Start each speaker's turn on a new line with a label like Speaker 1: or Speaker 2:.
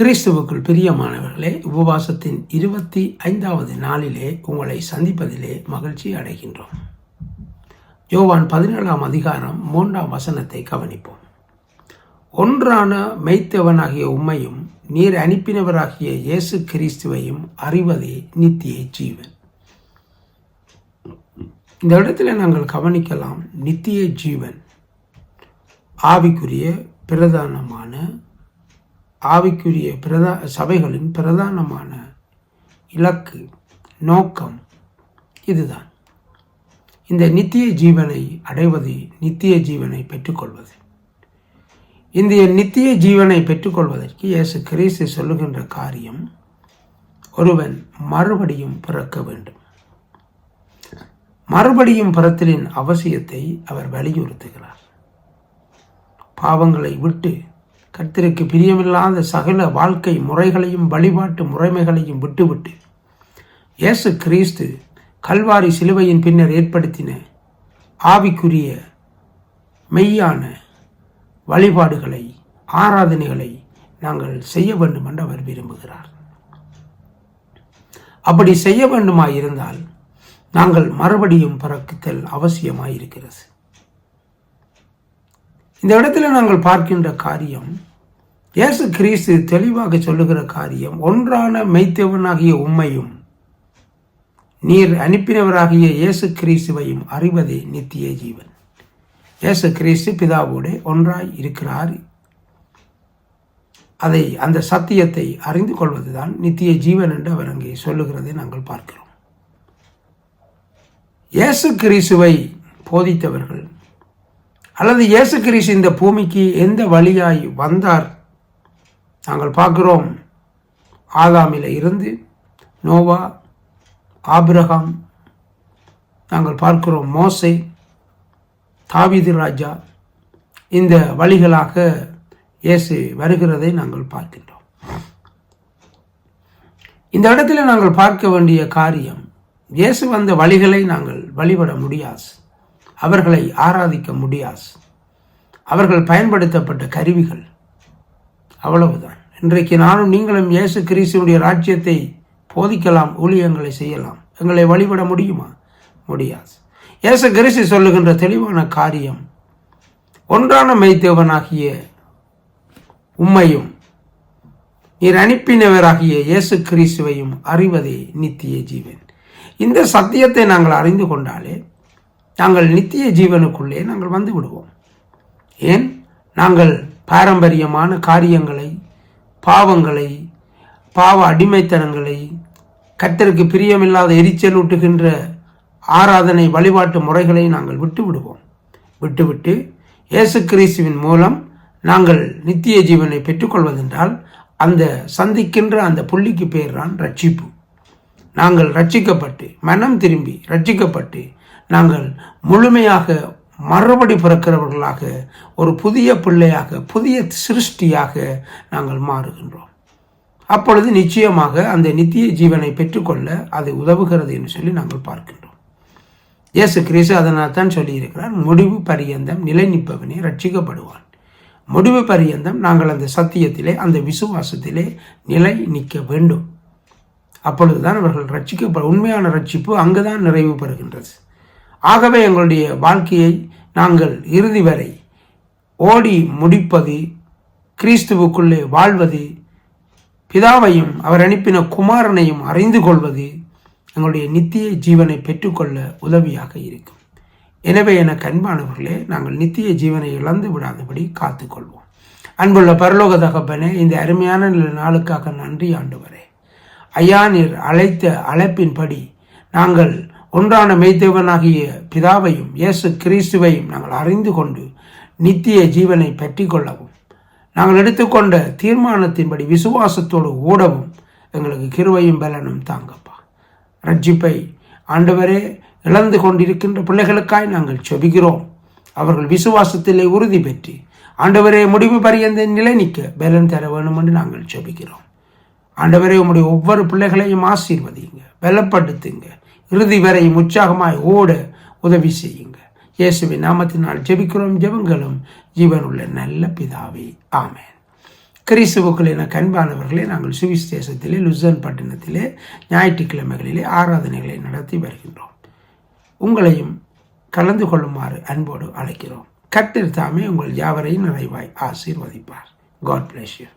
Speaker 1: கிறிஸ்துவுக்குள் பிரியமானவர்களே உபவாசத்தின் இருபத்தி ஐந்தாவது நாளிலே உங்களை சந்திப்பதிலே மகிழ்ச்சி அடைகின்றோம். யோவான் பதினேழாம் அதிகாரம் மூன்றாம் வசனத்தை கவனிப்போம். ஒன்றான மெய்த்தவனாகிய உம்மையும் நீர் அனுப்பினவராகிய இயேசு கிறிஸ்துவையும் அறிவதே நித்திய ஜீவன். இந்த இடத்துல நாங்கள் கவனிக்கலாம் நித்திய ஜீவன். ஆவிக்குரிய பிரதானமான ஆவிக்குரிய பிரதா சபைகளின் பிரதானமான இலக்கு நோக்கம் இதுதான். இந்த நித்திய ஜீவனை அடைவது நித்திய ஜீவனை பெற்றுக்கொள்வது. இந்த நித்திய ஜீவனை பெற்றுக்கொள்வதற்கு இயேசு கிறிஸ்து சொல்லுகின்ற காரியம் ஒருவன் மறுபடியும் பிறக்க வேண்டும். மறுபடியும் பிறத்தலின் அவசியத்தை அவர் வலியுறுத்துகிறார். பாவங்களை விட்டு கர்த்தருக்கு பிரியமில்லாத சகல வாழ்க்கை முறைகளையும் வழிபாட்டு முறைமைகளையும் விட்டுவிட்டு இயேசு கிறிஸ்து கல்வாரி சிலுவையின் பின்னர் ஏற்படுத்தின ஆவிக்குரிய மெய்யான வழிபாடுகளை ஆராதனைகளை நாங்கள் செய்ய வேண்டும் என்று அவர் விரும்புகிறார். அப்படி செய்ய வேண்டுமாயிருந்தால் நாங்கள் மறுபடியும் பிறக்குத்தல் அவசியமாயிருக்கிறது. இந்த இடத்துல நாங்கள் பார்க்கின்ற காரியம் இயேசு கிறிஸ்து தெளிவாக சொல்லுகிற காரியம் ஒன்றான மெய்த்தேவனாகிய உண்மையும் நீர் அனுப்பினவராகிய இயேசு கிறிஸ்துவையும் அறிவதே நித்திய ஜீவன். இயேசு கிறிஸ்து பிதாவோடு ஒன்றாய் இருக்கிறார். அதை அந்த சத்தியத்தை அறிந்து கொள்வதுதான் நித்திய ஜீவன் என்று அவர் அங்கே சொல்லுகிறதை நாங்கள் பார்க்கிறோம். இயேசு கிறிஸ்துவை போதித்தவர்கள் அல்லது இயேசு கிரீஸ் இந்த பூமிக்கு எந்த வழியாய் வந்தார்? நாங்கள் பார்க்குறோம். ஆதாமில் இருந்து நோவா ஆபிரகாம் நாங்கள் பார்க்கிறோம் மோசை தாவிது ராஜா. இந்த வழிகளாக இயேசு வருகிறதை நாங்கள் பார்க்கின்றோம். இந்த இடத்துல நாங்கள் பார்க்க வேண்டிய காரியம் இயேசு வந்த வழிகளை நாங்கள் வழிபட முடியாது. அவர்களை ஆராதிக்க முடியாது. அவர்கள் பயன்படுத்தப்பட்ட கருவிகள். அவ்வளவுதான். இன்றைக்கு நானும் நீங்களும் இயேசு கிறிஸ்துவனுடைய ராஜ்யத்தை போதிக்கலாம் ஊழியங்களை செய்யலாம். எங்களை வழிபட முடியுமா? முடியாது. இயேசு கிறிஸ்து சொல்லுகின்ற தெளிவான காரியம் ஒன்றான மெய்த்தேவனாகிய உம்மையும் நீர் அனுப்பினவராகிய இயேசு கிறிஸ்துவையும் அறிவதே நித்திய ஜீவன். இந்த சத்தியத்தை நாங்கள் அறிந்து கொண்டாலே நாங்கள் நித்திய ஜீவனுக்குள்ளே நாங்கள் வந்து விடுவோம். ஏன்? நாங்கள் பாரம்பரியமான காரியங்களை பாவங்களை பாவ அடிமைத்தனங்களை கத்தருக்கு பிரியமில்லாத எரிச்சல் ஊட்டுகின்ற ஆராதனை வழிபாட்டு முறைகளை நாங்கள் விட்டு விடுவோம். விட்டுவிட்டு இயேசு கிறிஸ்துவின் மூலம் நாங்கள் நித்திய ஜீவனை பெற்றுக்கொள்வதென்றால் அந்த சந்திக்கின்ற அந்த புள்ளிக்கு பேர் தான் ரட்சிப்பு. நாங்கள் ரட்சிக்கப்பட்டு மனம் திரும்பி ரட்சிக்கப்பட்டு நாங்கள் முழுமையாக மறுபடி பிறக்கிறவர்களாக ஒரு புதிய பிள்ளையாக புதிய சிருஷ்டியாக நாங்கள் மாறுகின்றோம். அப்பொழுது நிச்சயமாக அந்த நித்திய ஜீவனை பெற்றுக்கொள்ள அது உதவுகிறது என்று சொல்லி நாங்கள் பார்க்கின்றோம். இயேசு கிறிஸ்து அதனால் தான் சொல்லியிருக்கிறார் முடிவு பரியந்தம் நிலை நிற்பவனே ரட்சிக்கப்படுவான் முடிவு பரியந்தம் நாங்கள் அந்த சத்தியத்திலே அந்த விசுவாசத்திலே நிலை நிற்க வேண்டும். அப்பொழுதுதான் அவர்கள் ரட்சிக்கப்பட உண்மையான ரட்சிப்பு அங்குதான் நிறைவு பெறுகின்றது. ஆகவே எங்களுடைய வாழ்க்கையை நாங்கள் இறுதி வரை ஓடி முடிப்பது கிறிஸ்துவுக்குள்ளே வாழ்வது பிதாவையும் அவர் அனுப்பின குமாரனையும் அறிந்து கொள்வது எங்களுடைய நித்திய ஜீவனை பெற்றுக்கொள்ள உதவியாக இருக்கும். எனவே என கண்பானவர்களே நாங்கள் நித்திய ஜீவனை இழந்து விடாதபடி காத்துக்கொள்வோம். அன்புள்ள பரலோக தகப்பனே இந்த அருமையான நாளுக்காக நன்றி ஆண்டு ஐயா நீர் அழைத்த அழைப்பின்படி நாங்கள் ஒன்றான மெய்தேவனாகிய பிதாவையும் இயேசு கிறிஸ்துவையும் நாங்கள் அறிந்து கொண்டு நித்திய ஜீவனை பற்றி கொள்ளவும் நாங்கள் எடுத்துக்கொண்ட தீர்மானத்தின்படி விசுவாசத்தோடு ஓடவும் எங்களுக்கு கிருவையும் பலனும் தாங்கப்பா. ரட்சிப்பை ஆண்டவரே இழந்து கொண்டிருக்கின்ற பிள்ளைகளுக்காய் நாங்கள் செபிக்கிறோம். அவர்கள் விசுவாசத்திலே உறுதி பெற்று ஆண்டவரே முடிவு பரியந்த நிலை நிற்க பலன் தர வேணும் என்று நாங்கள் செபிக்கிறோம். ஆண்டவரே உங்களுடைய ஒவ்வொரு பிள்ளைகளையும் ஆசீர்வதிங்க பலப்படுத்துங்க. இறுதி வரை உற்சாகமாய் ஓட உதவி செய்யுங்க. இயேசுவி நாமத்தினால் ஜெபிக்கிறோம் ஜெபங்களும் ஜீவனுள்ள நல்ல பிதாவே ஆமேன். கிறிஸ்துவுக்கள் என கண்பானவர்களே நாங்கள் சுவிசேஷத்திலே லுசன் பட்டணத்திலே ஞாயிற்றுக்கிழமைகளிலே ஆராதனைகளை நடத்தி வருகின்றோம். உங்களையும் கலந்து கொள்ளுமாறு அன்போடு அழைக்கிறோம். கட்டில் தாமே உங்கள் யாவரையும் நிறைவாய் ஆசீர்வதிப்பார். God bless you